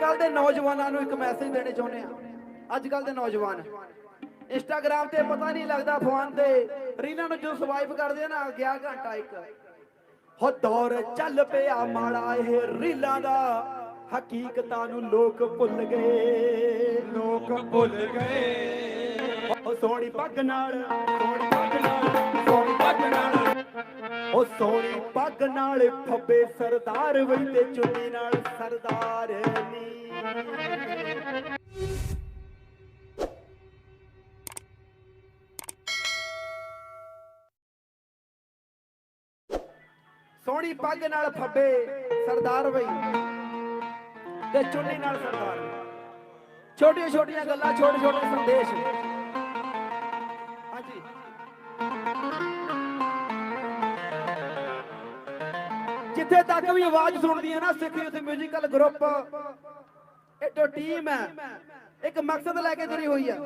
ਕੱਲ ਦੇ ਨੌਜਵਾਨਾਂ ਨੂੰ ਇੱਕ ਮੈਸੇਜ ਦੇਣੇ ਚਾਹੁੰਦੇ ਆ ਅੱਜ ਕੱਲ ਦੇ ਨੌਜਵਾਨ। ਇੰਸਟਾਗ੍ਰam ਤੇ ਪਤਾ ਨਹੀਂ ਲੱਗਦਾ ਫੋਨ ਤੇ ਰੀਲਾਂ ਨੂੰ ਜੋ ਸਵਾਈਪ ਕਰਦੇ ਆ ਨਾ ਗਿਆ ਘੰਟਾ ਇੱਕ। ਹੋ ਦੌਰ ਚੱਲ ਪਿਆ ਮਾੜਾ ਇਹ ਰੀਲਾਂ ਦਾ। ਹਕੀਕਤਾਂ ਨੂੰ ਲੋਕ ਭੁੱਲ ਗਏ। ਲੋਕ ਭੁੱਲ ਗਏ। ਉਹ ਸੋਹਣੀ ਪੱਗ ਨਾਲ ਸੋਹਣੀ ਪੱਗ ਨਾਲ ਸੋਹਣੀ ਪੱਗ ਨਾਲ। ਉਹ ਸੋਹਣੀ ਪੱਗ ਨਾਲ ਫੱਬੇ ਸਰਦਾਰ ਵਈ ਤੇ ਚੁੰਨੀ ਨਾਲ ਸਰਦਾਰ ਨੀ। ਸੋਹਣੀ ਪੱਗ ਨਾਲ ਫੱਬੇ ਸਰਦਾਰ ਵਈ ਤੇ ਚੁੰਨੀ ਨਾਲ ਸਰਦਾਰ। ਛੋਟੀਆਂ ਛੋਟੀਆਂ ਗੱਲਾਂ, ਛੋਟੇ ਛੋਟੇ ਸੰਦੇਸ਼। ਹਾਂਜੀ। ਜਿੱਥੇ ਤੱਕ ਵੀ ਆਵਾਜ਼ ਸੁਣਦੀ ਹੈ ਨਾ ਸਿੱਖ ਯੂਥ ਮਿਊਜ਼ੀਕਲ ਗਰੁੱਪ ਇਹ ਤੋਂ ਟੀਮ ਹੈ। ਇੱਕ ਮਕਸਦ ਲੈ ਕੇ ਤੁਰੀ ਹੋਈ ਹੈ।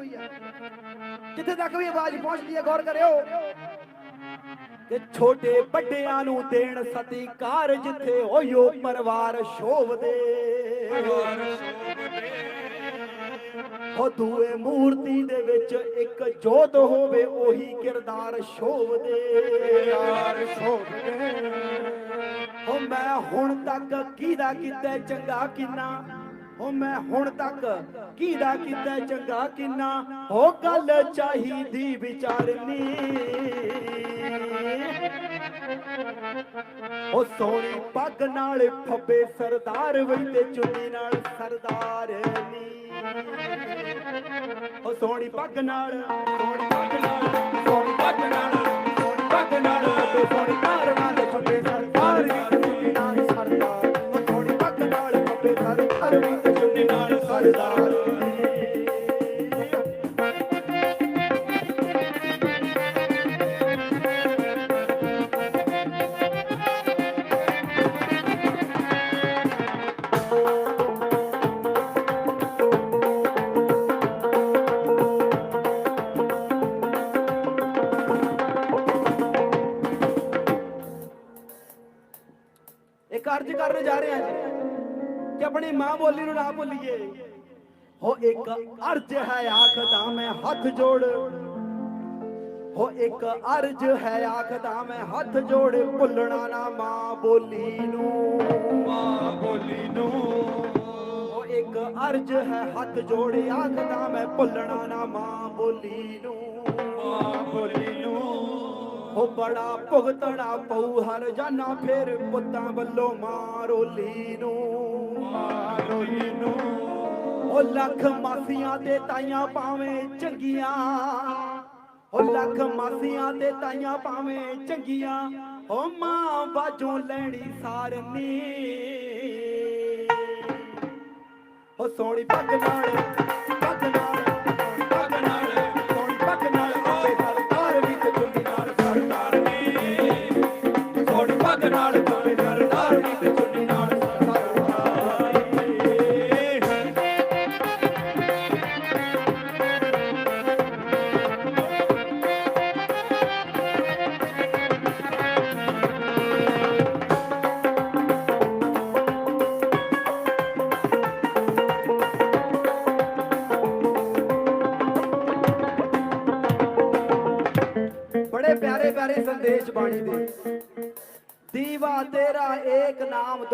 ਜਿੱਥੇ ਤੱਕ ਵੀ ਆਵਾਜ਼ ਪਹੁੰਚਦੀ ਹੈ, ਗੌਰ ਕਰਿਓ। ਕਿ ਛੋਟੇ ਵੱਡਿਆਂ ਨੂੰ ਦੇਣ ਸਤਿਕਾਰ ਜਿੱਥੇ ਹੋਇਓ ਪਰਿਵਾਰ ਸ਼ੋਭਦੇ। ਹੋ ਦੂਏ ਮੂਰਤੀ ਦੇ ਵਿੱਚ ਇੱਕ ਜੋਤ ਹੋਵੇ, ਉਹੀ ਕਿਰਦਾਰ ਸ਼ੋਭਦੇ। ਯਾਰ ਸੋਧ ਗਏ ਮੈਂ ਹੁਣ ਤੱਕ ਕਿਹਦਾ ਕੀਤਾ ਚੰਗਾ ਕਿੰਨਾ? ਹੋ ਮੈਂ ਹੁਣ ਤੱਕ ਕਿਹਦਾ ਕੀਤਾ ਚੰਗਾ ਕਿੰਨਾ? ਹੋ ਗੱਲ ਚਾਹੀਦੀ ਵਿਚਾਰਨੀ। ਉਹ ਸੋਹਣੀ ਪੱਗ ਨਾਲ ਫੱਬੇ ਸਰਦਾਰ ਵਈ ਤੇ ਚੁੰਨੀ ਨਾਲ ਸਰਦਾਰ ਉਹ ਸੋਹਣੀ ਪੱਗ ਨਾਲ, ਸੋਹਣੀ ਪੱਗ ਨਾਲ, ਸੋਹਣੀ ਪੱਗ ਨਾਲ, ਸੋਹਣੀ ਪੱਗ ਨਾਲ ਫੱਬੇ ਸਰਦਾਰ ਵੀ ਤੇ ਚੁੰਨੀ ਨਾਲ ਨਾਲ ਇੱਕ ਅਰਜ਼ ਕਰਨ ਜਾ ਰਹੇ ਹਾਂ ਜੀ ਕਿ ਆਪਣੀ ਮਾਂ ਬੋਲੀ ਨੂੰ ਨਾ ਇੱਕ ਅਰਜ਼ ਹੈ ਆਖਦਾ ਮੈਂ ਹੱਥ ਜੋੜ। ਹੋ ਇੱਕ ਅਰਜ਼ ਹੈ ਆਖਦਾ ਮੈਂ ਹੱਥ ਜੋੜ। ਭੁੱਲਣਾ ਨਾ ਮਾਂ ਬੋਲੀ ਨੂੰ। ਮਾਂ ਬੋਲੀ ਨੂੰ। ਉਹ ਇੱਕ ਅਰਜ਼ ਹੈ ਹੱਥ ਜੋੜ। ਆਖਦਾ ਮੈਂ ਭੁੱਲਣਾ ਨਾ ਮਾਂ ਬੋਲੀ ਨੂੰ। ਮਾਂ ਬੋਲੀ ਨੂੰ। ਉਹ ਬੜਾ ਭੁਗਤਣਾ ਪਊ ਹਰ ਜਾਨਾ ਫਿਰ ਪੁੱਤਾਂ ਵੱਲੋਂ ਮਾਂ ਰੋਲੀ ਨੂੰ। ਮਾਂ ਰੋਲੀ ਨੂੰ। ਉਹ ਲੱਖ ਮਾਸੀਆਂ ਤੇ ਤਾਈਆਂ ਪਾਵੇਂ ਚੰਗੀਆਂ। ਉਹ ਲੱਖ ਮਾਸੀਆਂ ਤੇ ਤਾਈਆਂ ਪਾਵੇਂ ਚੰਗੀਆਂ। ਉਹ ਮਾਂ ਬਾਝੋਂ ਲੈਣੀ ਸਾਰਨੀ ਉਹ ਸੋਹਣੀ ਪੱਗ ਨਾਲ ਪੱਗ ਨਾਲ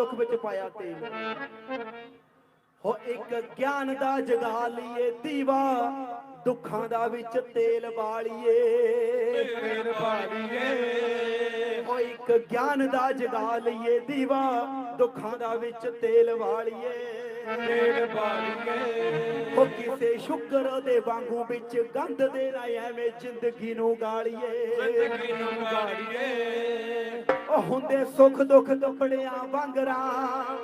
ਦੁੱਖ ਵਿੱਚ ਪਾਇਆ ਤੇ। ਹੋ ਇੱਕ ਗਿਆਨ ਦਾ ਜਗਾ ਲਈਏ ਦੀਵਾ ਦੁੱਖਾਂ ਦਾ ਵਿੱਚ ਤੇਲ ਬਾਲੀਏ। ਤੇਰ ਭਾਲੀਏ ਹੋ ਇੱਕ ਗਿਆਨ ਦਾ ਜਗਾ ਲਈਏ ਦੀਵਾ ਦੁੱਖਾਂ ਦਾ ਵਿੱਚ ਤੇਲ ਵਾਲੀਏ ਤੇਰ ਭਾਲੀਏ ਉਹ ਕਿਸੇ ਸ਼ੁਕਰ ਦੇ ਵਾਂਗੂ ਵਿੱਚ ਗੰਧ ਦੇ ਨਾ ਐਵੇਂ ਜ਼ਿੰਦਗੀ ਨੂੰ ਗਾਲੀਏ। ਜ਼ਿੰਦਗੀ ਨੂੰ ਉਹ ਹੁੰਦੇ ਸੁੱਖ ਦੁੱਖ ਕੱਪੜਿਆਂ ਵਾਂਗਰਾਂ।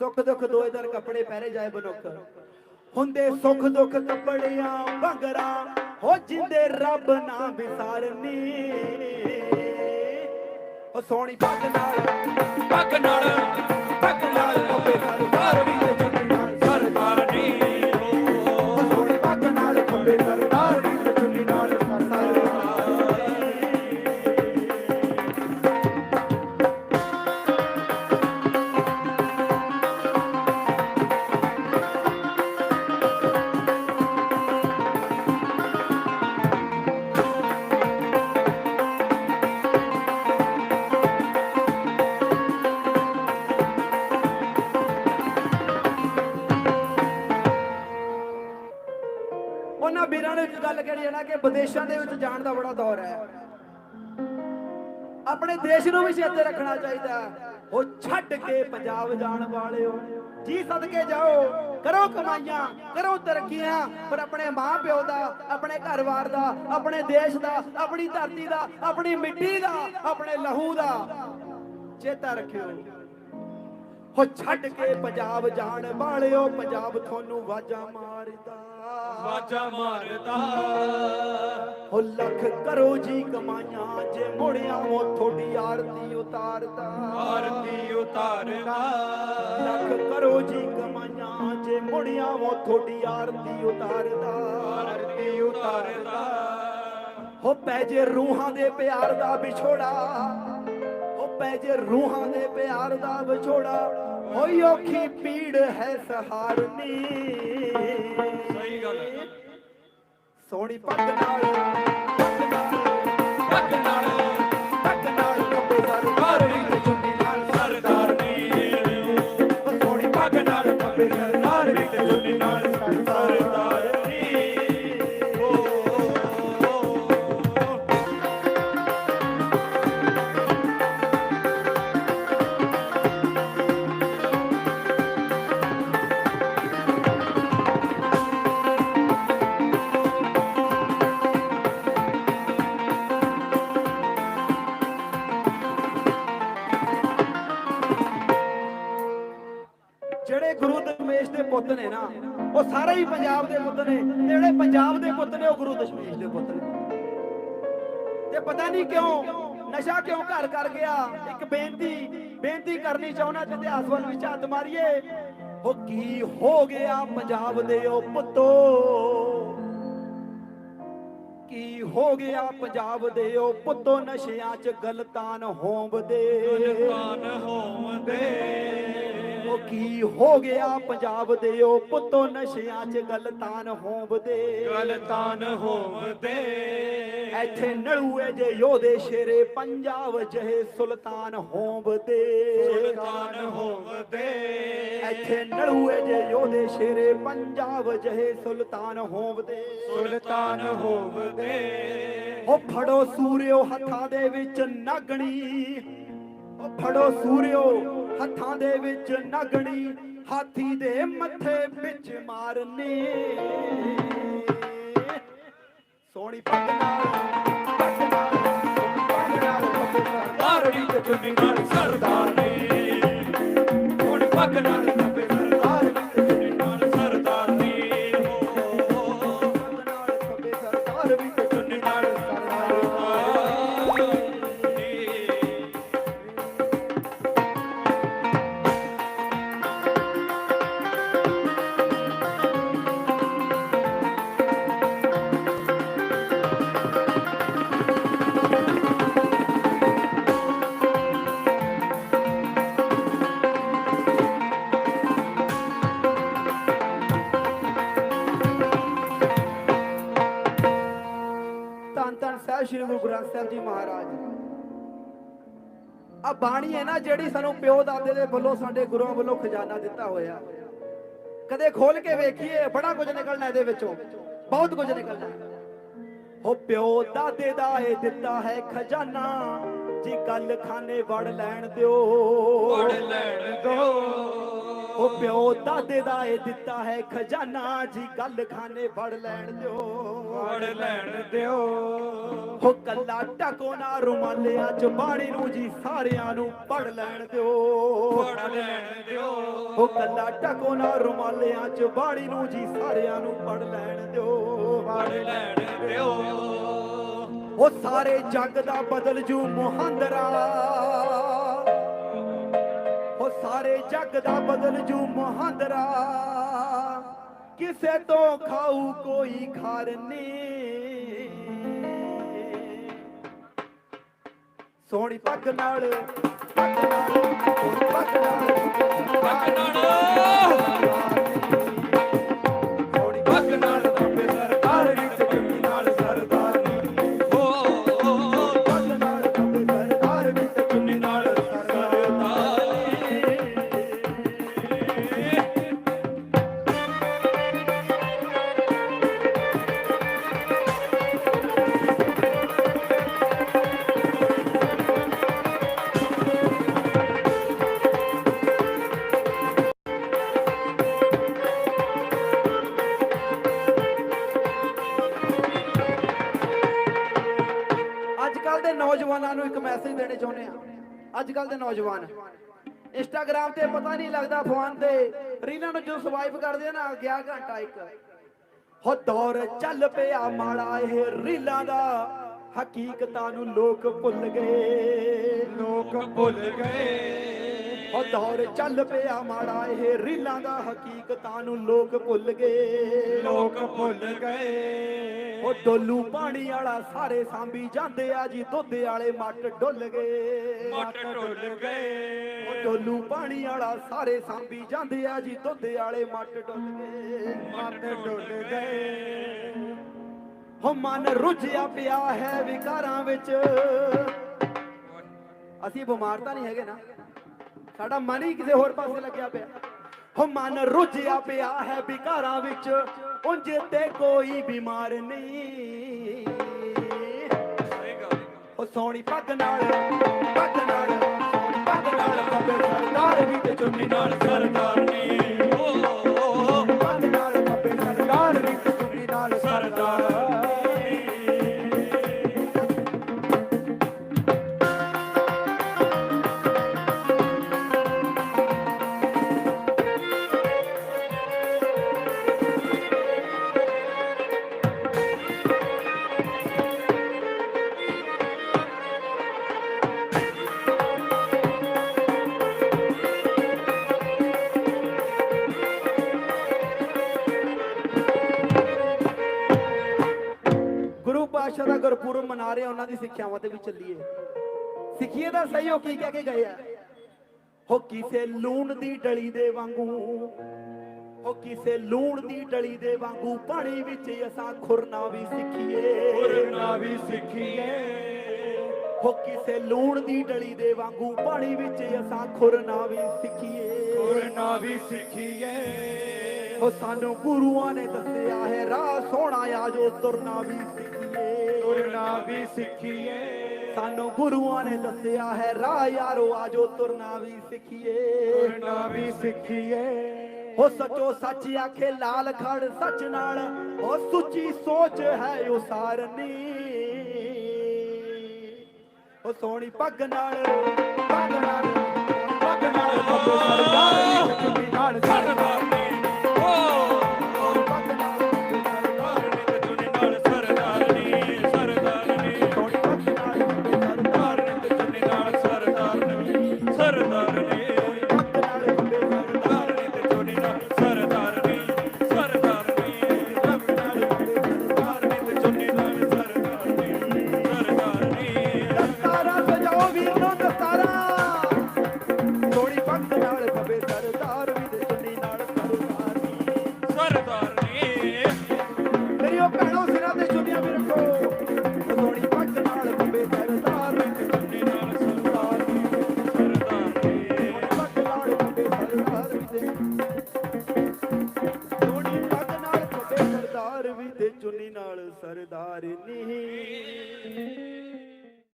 ਸੁੱਖ ਦੁੱਖ ਦੋ ਕੱਪੜੇ ਪਹਿਰੇ ਜਾਏ ਬਨੁੱਖ ਹੁੰਦੇ ਸੁੱਖ ਦੁੱਖ ਕੱਪੜਿਆਂ ਵਾਂਗਰਾਂ, ਹੋ ਜਿੰਦੇ ਰੱਬ ਨਾ ਵਿਸਾਰਨੀ। ਉਹ ਸੋਹਣੀ ਪੱਗ ਨਾਲ ਪੱਗ ਨਾਲ ਪੱਗ ਨਾਲ ਕੱਪੇ ਸਰਦਾਰ ਵੀ ਵੀਰਾਂ ਨੇ ਗੱਲ ਕਹਿਣੀ ਹੈ ਨਾ ਕਿ ਵਿਦੇਸ਼ਾਂ ਦੇ ਵਿੱਚ ਜਾਣ ਦਾ ਬੜਾ ਦੌਰ ਹੈ। ਆਪਣੇ ਦੇਸ਼ ਨੂੰ ਵੀ ਚੇਤੇ ਰੱਖਣਾ ਚਾਹੀਦਾ ਉਹ ਛੱਡ ਕੇ ਪੰਜਾਬ ਜਾਣ ਵਾਲਿਓ, ਜੀ ਸਦਕੇ ਜਾਓ, ਕਰੋ ਕਮਾਈਆਂ, ਕਰੋ ਤਰੱਕੀਆਂ, ਪਰ ਆਪਣੇ ਮਾਂ ਪਿਓ ਦਾ, ਆਪਣੇ ਘਰਵਾਰ ਦਾ, ਆਪਣੇ ਦੇਸ਼ ਦਾ, ਆਪਣੀ ਧਰਤੀ ਦਾ, ਆਪਣੀ ਮਿੱਟੀ ਦਾ, ਆਪਣੇ ਲਹੂ ਦਾ ਚੇਤਾ ਰੱਖਿਓ। ਹੋ ਛੱਡ ਕੇ ਪੰਜਾਬ ਜਾਣ ਵਾਲਿਓ ਪੰਜਾਬ ਤੁਹਾਨੂੰ ਵਾਜਾ ਮਾਰਦਾ। ਵਾਜਾ ਮਾਰਦਾ। ਹੋ ਲੱਖ ਕਰੋ ਜੀ ਕਮਾਈਆਂ ਜੇ ਮੁੜਿਆ ਉਹ ਤੁਹਾਡੀ ਆਰਤੀ ਉਤਾਰਦਾ। ਆਰਤੀ ਉਤਾਰਦਾ। ਲੱਖ ਕਰੋ ਜੀ ਕਮਾਈਆਂ ਜੇ ਮੁੜਿਆ ਉਹ ਤੁਹਾਡੀ ਆਰਤੀ ਉਤਾਰਦਾ। ਆਰਤੀ ਉਤਾਰਦਾ। ਹੋ ਪੈ ਜੇ ਰੂਹਾਂ ਦੇ ਪਿਆਰ ਦਾ ਵਿਛੋੜਾ। ਪੈ ਜੇ ਰੂਹਾਂ ਦੇ ਪਿਆਰ ਦਾ ਵਿਛੋੜਾ ਹੋਈ ਔਖੀ ਪੀੜ ਹੈ ਸਹਾਰਨੀ ਸਹੀ ਗੱਲ। ਸੋਹਣੀ ਪੱਗ ਨਾਲ ਪੱਗ ਨਾਲ ਪੱਗ ਨਾਲ ਜਿਹੜੇ ਪੰਜਾਬ ਦੇ ਪੁੱਤ ਨੇ ਉਹ ਗੁਰੂ ਦਸ਼ਮੇਸ਼ ਦੇ ਪੁੱਤ ਨੇ। ਤੇ ਪਤਾ ਨਹੀਂ ਕਿਉਂ ਨਸ਼ਾ ਕਿਉਂ ਘਰ ਕਰ ਗਿਆ? ਇੱਕ ਬੇਨਤੀ ਬੇਨਤੀ ਕਰਨੀ ਚਾਹੁੰਦਾ ਤੇ ਇਤਿਹਾਸ ਵੱਲ ਵਿੱਚ ਹੱਥ ਮਾਰੀਏ। ਉਹ ਕੀ ਹੋ ਗਿਆ ਪੰਜਾਬ ਦੇ ਉਹ ਪੁੱਤੋ? ਕੀ ਹੋ ਗਿਆ ਪੰਜਾਬ ਦੇ ਉਹ ਪੁੱਤੋ? ਨਸ਼ਿਆਂ 'ਚ ਗਲਤਾਨ ਹੋਂਵਦੇ ਗੁਲਤਾਨ ਹੋਵਦੇ ਉਹ ਕੀ ਹੋ ਗਿਆ। ਪੰਜਾਬ ਦੇ ਉਹ ਪੁੱਤੋ ਨਸ਼ਿਆਂ 'ਚ ਗਲਤਾਨ ਹੋਂਵਦੇ। ਗਲਤਾਨ ਹੋਵਦੇ। ਇੱਥੇ ਨਲੂਏ ਜੇ ਯੋਧੇ ਸ਼ੇਰੇ ਪੰਜਾਬ ਜਹੇ ਸੁਲਤਾਨ ਹੋਂਵਦੇ। ਸੁਲਤਾਨ ਹੋਵਦੇ। ਇੱਥੇ ਨਲੂਏ ਜੇ ਯੋਧੇ ਸ਼ੇਰੇ ਪੰਜਾਬ ਜਹੇ ਸੁਲਤਾਨ ਹੋਂਵਦੇ। ਸੁਲਤਾਨ ਹੋਵਦੇ। ਉਹ ਫੜੋ ਸੂਰਿਓ ਹੱਥਾਂ ਦੇ ਵਿੱਚ ਨਾਗਣੀ। ਉਹ ਫੜੋ ਸੂਰਿਓ, ਹੱਥਾਂ ਦੇ ਵਿੱਚ ਨਾਗਣੀ, ਹਾਥੀ ਦੇ ਮੱਥੇ ਵਿੱਚ ਮਾਰਨੇ। ਸੋਹਣੀ ਪੱਗ ਨਾਲ ਪੱਗ ਨਾਲ ਪੱਗ ਨਾਲ ਪੱਗ ਨਾਲ ਆਰੜੀ ਤੇ ਚੁੰਨੀ ਨਾਲ ਸਰਦਾਰ ਨੀ ਹੁਣ ਪੱਗ ਨਾਲ ਧੰਨ ਸਾਹਿਬ ਸ੍ਰੀ ਗੁਰੂ ਗ੍ਰੰਥ ਸਾਹਿਬ ਜੀ ਮਹਾਰਾਜ। ਆ ਬਾਣੀ ਹੈ ਨਾ ਜਿਹੜੀ ਸਾਨੂੰ ਪਿਓ ਦਾਦੇ ਦੇ ਵੱਲੋਂ ਸਾਡੇ ਗੁਰੂਆਂ ਵੱਲੋਂ ਖਜ਼ਾਨਾ ਦਿੱਤਾ ਹੋਇਆ। ਕਦੇ ਖੋਲ ਕੇ ਵੇਖੀਏ, ਬੜਾ ਕੁਝ ਨਿਕਲਣਾ ਇਹਦੇ ਵਿੱਚੋਂ। ਬਹੁਤ ਕੁਝ ਨਿਕਲਣਾ। ਹੋ ਪਿਓ ਦਾਦੇ ਦਾ ਇਹ ਦਿੱਤਾ ਹੈ ਖਜ਼ਾਨਾ, ਜੀ ਗੱਲ ਖਾਨੇ ਵੜ ਲੈਣ ਦਿਓ। ਪੜ ਲੈਣ ਦਿਓ। ਉਹ ਪਿਓ ਦਾਦੇ ਦਾ ਇਹ ਦਿੱਤਾ ਹੈ ਖਜ਼ਾਨਾ ਜੀ ਗੱਲ ਖਾਨੇ ਵੜ ਲੈਣ ਦਿਓ। ਪੜ ਲੈਣ ਦਿਓ। ਹੋ ਕੱਲਾ ਟਕੋ ਨਾ ਰੁਮਾਲਿਆਂ ਚ ਬਾਣੀ ਨੂੰ ਜੀ ਸਾਰਿਆਂ ਨੂੰ ਪੜ ਲੈਣ ਦਿਓ। ਪੜ ਲੈਣ ਦਿਓ। ਹੋ ਕੱਲਾ ਟਕੋ ਨਾ ਰੁਮਾਲਿਆਂ ਚ ਬਾਣੀ ਨੂੰ ਜੀ ਸਾਰਿਆਂ ਨੂੰ ਪੜ ਲੈਣ ਦਿਓ। ਪੜ ਲੈਣ ਦਿਓ। ਉਹ ਸਾਰੇ ਜੱਗ ਦਾ ਬਦਲ ਜੂ ਮੁਹੰਦਰਾ। ਸਾਰੇ ਜੱਗ ਦਾ ਬਦਲ ਜੂ ਮਹਾਂਦਰਾ। ਕਿਸੇ ਤੋਂ ਖਾਊ ਕੋਈ ਖਾਰ ਸੋਹਣੀ ਪੱਗ ਨਾਲ ਪੱਗ ਨਾਲ ਪੱਗ ਨਾਲ। ਪੱਗ ਨਾਲ। ਮੈਸੇਜ ਦੇਣੇ ਚਾਹੁੰਦੇ ਆ ਅੱਜ ਕੱਲ ਦੇ ਨੌਜਵਾਨ। ਇੰਸਟਾਗ੍ਰam ਤੇ ਪਤਾ ਨਹੀਂ ਲੱਗਦਾ ਫੋਨ ਤੇ। ਰੀਲਾਂ ਨੂੰ ਜੋ ਸਵਾਈਪ ਕਰਦੇ ਆ ਨਾ, ਗਿਆ ਘੰਟਾ ਇੱਕ। ਹੋ ਦੌਰ ਚੱਲ ਪਿਆ ਮਾੜਾ ਇਹ ਰੀਲਾਂ ਦਾ। ਹਕੀਕਤਾਂ ਨੂੰ ਲੋਕ ਭੁੱਲ ਗਏ। ਲੋਕ ਭੁੱਲ ਗਏ। ਉਹ ਦੌਰ ਚੱਲ ਪਿਆ ਮਾੜਾ ਇਹ ਰੀਲਾਂ ਦਾ। ਹਕੀਕਤਾਂ ਨੂੰ ਲੋਕ ਭੁੱਲ ਗਏ। ਲੋਕ ਭੁੱਲ ਗਏ। ਉਹ ਡੋਲੂ ਪਾਣੀ ਵਾਲਾ ਸਾਰੇ ਸਾਂਭੀ ਜਾਂਦੇ ਆ ਜੀ ਦੁੱਧ ਵਾਲੇ ਮੱਟ ਡੁੱਲ ਗਏ। ਮੱਟ ਉਹ ਗਏ। ਡੋਲੂ ਪਾਣੀ ਵਾਲਾ ਸਾਰੇ ਸਾਂਭੀ ਜਾਂਦੇ ਆ ਜੀ ਦੁੱਧ ਵਾਲੇ ਮੱਟ ਡੁੱਲ ਗਏ। ਮੱਟ ਢੁੱਲ ਗਏ। ਹੋ ਮਨ ਰੁੱਝਿਆ ਪਿਆ ਹੈ ਵਿਕਾਰਾਂ ਵਿੱਚ। ਅਸੀਂ ਬਿਮਾਰ ਤਾਂ ਨਹੀਂ ਹੈਗੇ ਨਾ। ਸਾਡਾ ਮਨ ਹੀ ਕਿਸੇ ਹੋਰ ਪਾਸੇ ਲੱਗਿਆ ਪਿਆ। ਹੋ ਮਨ ਰੁੱਝਿਆ ਪਿਆ ਹੈ ਵਿਕਾਰਾਂ ਵਿੱਚ, ਉਂਝ ਤੇ ਕੋਈ ਬਿਮਾਰ ਨਹੀਂ। ਉਹ ਸੋਹਣੀ ਪੱਗ ਨਾਲ ਪੱਗ ਨਾਲ, ਸੋਹਣੀ ਪੱਗ ਨਾਲ ਖੱਬੇ ਸਰਦਾਰ ਵੀ ਤੇ ਚੁੰਨੀ ਨਾਲ ਸਰਦਾਰ ਨੇ ਮਨਾ ਰਹੇ ਉਹਨਾਂ ਦੀ ਸਿੱਖਿਆਵਾਂ ਤੇ ਵੀ ਚੱਲੀਏ। ਸਿੱਖੀਏ ਦਾ ਸਹੀ ਹੋ ਕੀ ਕਹਿ ਕੇ ਗਏ ਆ? ਹੋ ਕਿਸੇ ਲੂਣ ਦੀ ਡਲੀ ਦੇ ਵਾਂਗੂ ਹੋ ਕਿਸੇ ਲੂਣ ਦੀ ਡਲੀ ਦੇ ਵਾਂਗੂ ਪਾਣੀ ਵਿੱਚ ਅਸਾਂ ਖੁਰਨਾ ਵੀ ਸਿੱਖੀਏ। ਪੁਰਨਾ ਵੀ ਸਿੱਖੀਏ। ਹੋ ਕਿਸੇ ਲੂਣ ਦੀ ਡਲੀ ਦੇ ਵਾਂਗੂ ਪਾਣੀ ਵਿੱਚ ਅਸਾਂ ਖੁਰਨਾ ਵੀ ਸਿੱਖੀਏ। ਪੁਰਨਾ ਵੀ ਸਿੱਖੀਏ। ਉਹ ਸਾਨੂੰ ਗੁਰੂਆਂ ਨੇ ਦੱਸਿਆ ਹੈ ਰਾਹ ਸੋਹਣਾ ਆ ਜੋ ਤੁਰਨਾ ਵੀ ਸਿੱਖੀਏ। ਪੁਰਨਾ ਵੀ ਸਿੱਖੀਏ। ਸਾਨੂੰ ਗੁਰੂਆਂ ਨੇ ਦੱਸਿਆ ਹੈ ਰਾਹ ਯਾਰੋ ਆ ਜੋ ਤੁਰਨਾ ਵੀ ਸਿੱਖੀਏ। ਪੁਰਨਾ ਵੀ ਸਿੱਖੀਏ। ਉਹ ਸੱਚੋ ਸੱਚ ਆਖੇ ਲਾਲ ਖੜ ਸੱਚ ਨਾਲ ਉਹ ਸੁੱਚੀ ਸੋਚ ਹੈ ਉਹ ਸਾਰਨੀ ਉਹ ਸੋਹਣੀ ਪੱਗ ਨਾਲ ਪੱਗ ਨਾਲ ਪੱਗ ਨਾਲ। ਬੱਬੇ ਸਰਦਾਰ